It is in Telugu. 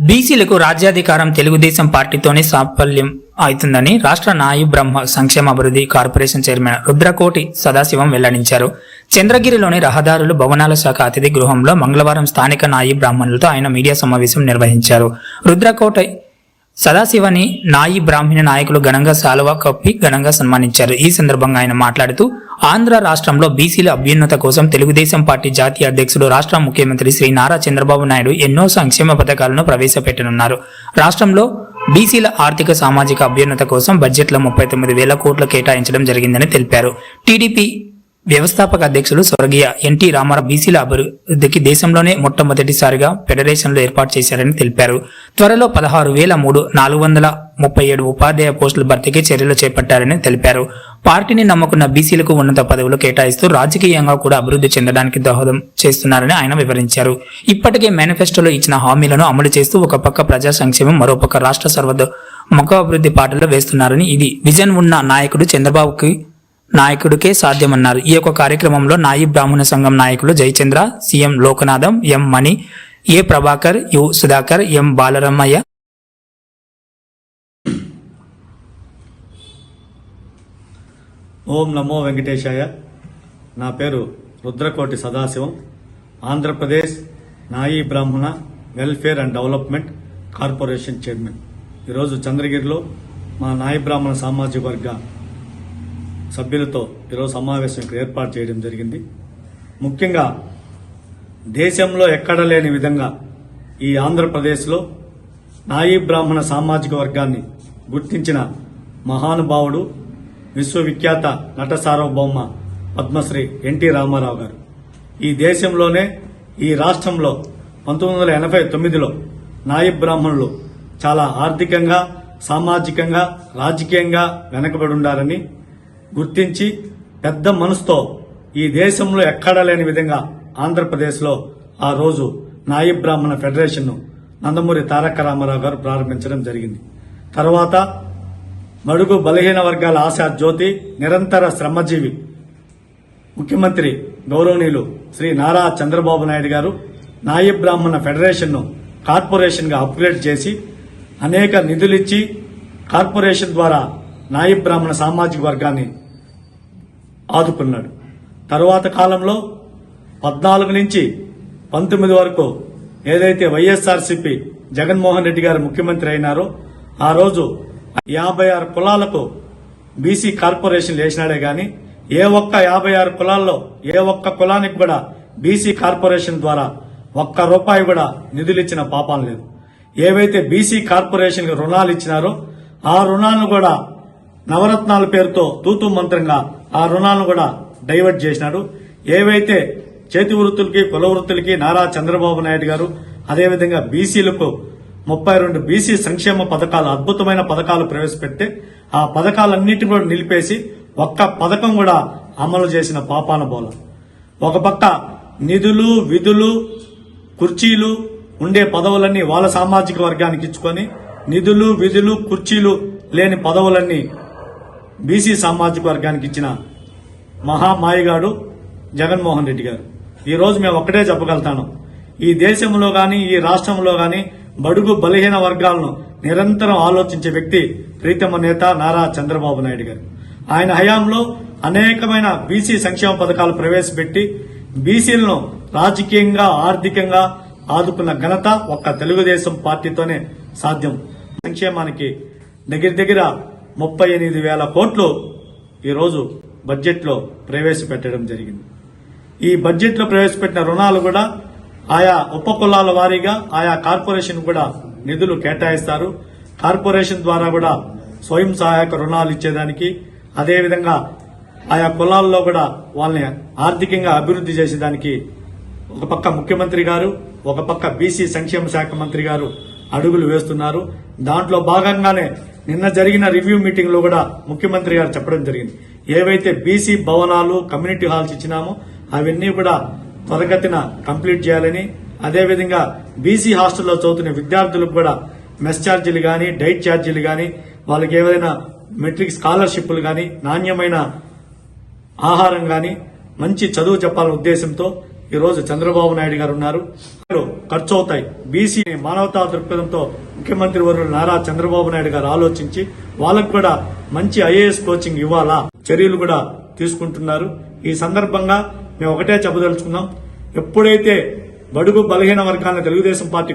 బీసీలకు రాజ్యాధికారం తెలుగుదేశం పార్టీతోనే సాఫల్యం అవుతుందని రాష్ట్ర నాయు బ్రహ్మ సంక్షేమ అభివృద్ధి కార్పొరేషన్ చైర్మన్ రుద్రకోటి సదాశివం వెల్లడించారు. చంద్రగిరిలోని రహదారులు భవనాల శాఖ అతిథి గృహంలో మంగళవారం స్థానిక నాయి బ్రాహ్మణులతో ఆయన మీడియా సమావేశం నిర్వహించారు. రుద్రకోట సదాశివని నాయి బ్రాహ్మణ నాయకులు ఘనంగా శాలువా కప్పి ఘనంగా సన్మానించారు. ఈ సందర్భంగా ఆయన మాట్లాడుతూ ఆంధ్ర రాష్ట్రంలో బీసీల అభ్యున్నత కోసం తెలుగుదేశం పార్టీ జాతీయ అధ్యక్షుడు రాష్ట్ర ముఖ్యమంత్రి శ్రీ నారా చంద్రబాబు నాయుడు ఎన్నో సంక్షేమ పథకాలను ప్రవేశపెట్టనున్నారు. రాష్ట్రంలో బీసీల ఆర్థిక సామాజిక అభ్యున్నత కోసం బడ్జెట్లో ముప్పై తొమ్మిది వేల కోట్లు కేటాయించడం జరిగిందని తెలిపారు. టీడీపీ వ్యవస్థాపక అధ్యక్షులు స్వర్గీయ ఎన్టీ రామారావు బీసీల అభివృద్ధికి దేశంలోనే మొట్టమొదటిసారిగా ఫెడరేషన్లు ఏర్పాటు చేశారని తెలిపారు. త్వరలో పదహారు వేల మూడు నాలుగు వందల ముప్పై ఏడు ఉపాధ్యాయ పోస్టుల భర్తీకి చర్యలు చేపట్టారని తెలిపారు. పార్టీని నమ్ముకున్న బీసీలకు ఉన్నత పదవులు కేటాయిస్తూ రాజకీయంగా కూడా అభివృద్ధి చెందడానికి దోహదం చేస్తున్నారని ఆయన వివరించారు. ఇప్పటికే మేనిఫెస్టోలో ఇచ్చిన హామీలను అమలు చేస్తూ ఒక పక్క ప్రజా సంక్షేమం మరోపక్క రాష్ట్ర సర్వద ముఖాభివృద్ధి పాటలు వేస్తున్నారని ఇది విజన్ ఉన్న నాయకుడు చంద్రబాబుకి నాయకుడికే సాధ్యమన్నారు. ఈ యొక్క కార్యక్రమంలో నాయి బ్రాహ్మణ సంఘం నాయకులు Jayachandra CM Lokanatham M Mani A Prabhakar U Sudhakar M Balaramaiah ఓం నమో వెంకటేశాయ. నా పేరు రుద్రకోటి సదాశివం. ఆంధ్రప్రదేశ్ నాయీ బ్రాహ్మణ welfare and development corporation chairman. ఈరోజు చంద్రగిరిలో మా నాయి బ్రాహ్మణ సామాజిక వర్గ సభ్యులతో ఈరోజు సమావేశం ఇక్కడ ఏర్పాటు చేయడం జరిగింది. ముఖ్యంగా దేశంలో ఎక్కడ లేని విధంగా ఈ ఆంధ్రప్రదేశ్లో నాయీ బ్రాహ్మణ సామాజిక వర్గాన్ని గుర్తించిన మహానుభావుడు విశ్వవిఖ్యాత నట సార్వభౌమ పద్మశ్రీ ఎన్టీ రామారావు గారు. ఈ దేశంలోనే ఈ రాష్ట్రంలో పంతొమ్మిది వందల ఎనభై తొమ్మిదిలో నాయి బ్రాహ్మణులు చాలా ఆర్థికంగా సామాజికంగా రాజకీయంగా వెనకబడి ఉండారని గుర్తించి పెద్ద మనసుతో ఈ దేశంలో ఎక్కడా లేని విధంగా ఆంధ్రప్రదేశ్లో ఆ రోజు నాయి బ్రాహ్మణ ఫెడరేషన్ను నందమూరి తారక రామారావు గారు ప్రారంభించడం జరిగింది. తర్వాత మడుగు బలహీన వర్గాల ఆశా జ్యోతి నిరంతర శ్రమజీవి. ముఖ్యమంత్రి గౌరవనీయులు శ్రీ నారా చంద్రబాబు నాయుడు గారు నాయి బ్రాహ్మణ ఫెడరేషన్ను కార్పొరేషన్గా అప్గ్రేడ్ చేసి అనేక నిధులిచ్చి కార్పొరేషన్ ద్వారా నాయి బ్రాహ్మణ సామాజిక వర్గాన్ని ఆదుకున్నాడు. తరువాత కాలంలో పద్నాలుగు నుంచి పంతొమ్మిది వరకు ఏదైతే వైఎస్ఆర్సీపీ జగన్మోహన్ రెడ్డి గారు ముఖ్యమంత్రి అయినారో ఆ రోజు యాభై ఆరు కులాలకు బీసీ కార్పొరేషన్ వేసినాడే గాని ఏ ఒక్క యాభై ఆరు కులాల్లో ఏ ఒక్క కులానికి కూడా బీసీ కార్పొరేషన్ ద్వారా ఒక్క రూపాయి కూడా నిధులు ఇచ్చిన పాపం లేదు. ఏవైతే బీసీ కార్పొరేషన్ రుణాలు ఇచ్చినారో ఆ రుణాలను కూడా నవరత్నాల పేరుతో తూతు మంత్రంగా ఆ రుణాలను కూడా డైవర్ట్ చేసినాడు. ఏవైతే చేతి వృత్తులకి కుల వృత్తులకి నారా చంద్రబాబు నాయుడు గారు అదేవిధంగా బీసీలకు ముప్పై రెండు బీసీ సంక్షేమ పథకాలు అద్భుతమైన పథకాలు ప్రవేశపెట్టి ఆ పథకాలన్నిటిని కూడా నిలిపేసి ఒక్క పథకం కూడా అమలు చేసిన పాపాన బోల. ఒక పక్క నిధులు విధులు కుర్చీలు ఉండే పదవులన్నీ వాళ్ళ సామాజిక వర్గానికి ఇచ్చుకొని నిధులు విధులు కుర్చీలు లేని పదవులన్నీ బీసీ సామాజిక వర్గానికి ఇచ్చిన మహామాయిగాడు జగన్మోహన్ రెడ్డి గారు. ఈరోజు మేము ఒక్కటే చెప్పగలుగుతాను. ఈ దేశంలో కానీ ఈ రాష్ట్రంలో కానీ బడుగు బలహీన వర్గాలను నిరంతరం ఆలోచించే వ్యక్తి ప్రీతమ నేత నారా చంద్రబాబు నాయుడు గారు. ఆయన హయాంలో అనేకమైన బీసీ సంక్షేమ పథకాలు ప్రవేశపెట్టి బీసీలను రాజకీయంగా ఆర్థికంగా ఆదుకున్న ఘనత ఒక్క తెలుగుదేశం పార్టీతోనే సాధ్యం. సంక్షేమానికి దగ్గర దగ్గర ముప్పై ఎనిమిది వేల కోట్లు ఈరోజు బడ్జెట్లో ప్రవేశపెట్టడం జరిగింది. ఈ బడ్జెట్లో ప్రవేశపెట్టిన రుణాలు కూడా ఆయా ఉప కులాల వారీగా ఆయా కార్పొరేషన్ కూడా నిధులు కేటాయిస్తారు. కార్పొరేషన్ ద్వారా కూడా స్వయం సహాయక రుణాలు ఇచ్చేదానికి అదేవిధంగా ఆయా కులాల్లో కూడా వాళ్ళని ఆర్థికంగా అభివృద్ధి చేసేదానికి ఒక పక్క ముఖ్యమంత్రి గారు ఒక పక్క బీసీ సంక్షేమ శాఖ మంత్రి గారు అడుగులు వేస్తున్నారు. దాంట్లో భాగంగానే నిన్న జరిగిన రివ్యూ మీటింగ్లో కూడా ముఖ్యమంత్రి గారు చెప్పడం జరిగింది. ఏవైతే బీసీ భవనాలు కమ్యూనిటీ హాల్స్ ఇచ్చినామో అవన్నీ కూడా త్వరగతిన కంప్లీట్ చేయాలని అదేవిధంగా బీసీ హాస్టల్లో చదువుతున్న విద్యార్థులకు కూడా మెస్ ఛార్జీలు కానీ డైట్ ఛార్జీలు కానీ వాళ్ళకి ఏవైనా మెట్రిక్ స్కాలర్షిప్లు కానీ నాణ్యమైన ఆహారం కానీ మంచి చదువు చెప్పాలనే ఉద్దేశంతో ఈరోజు చంద్రబాబు నాయుడు గారు ఉన్నారు. ఖర్చు అవుతాయి బీసీ మానవతా దృక్పథంతో ముఖ్యమంత్రి వర్యులు నారా చంద్రబాబు నాయుడు గారు ఆలోచించి వాళ్ళకు కూడా మంచి ఐఏఎస్ కోచింగ్ ఇవ్వాలా చర్యలు కూడా తీసుకుంటున్నారు. ఈ సందర్భంగా మేము ఒకటే చెప్పదలుచుకున్నాం. ఎప్పుడైతే బడుగు బలహీన వర్గాలను తెలుగుదేశం పార్టీ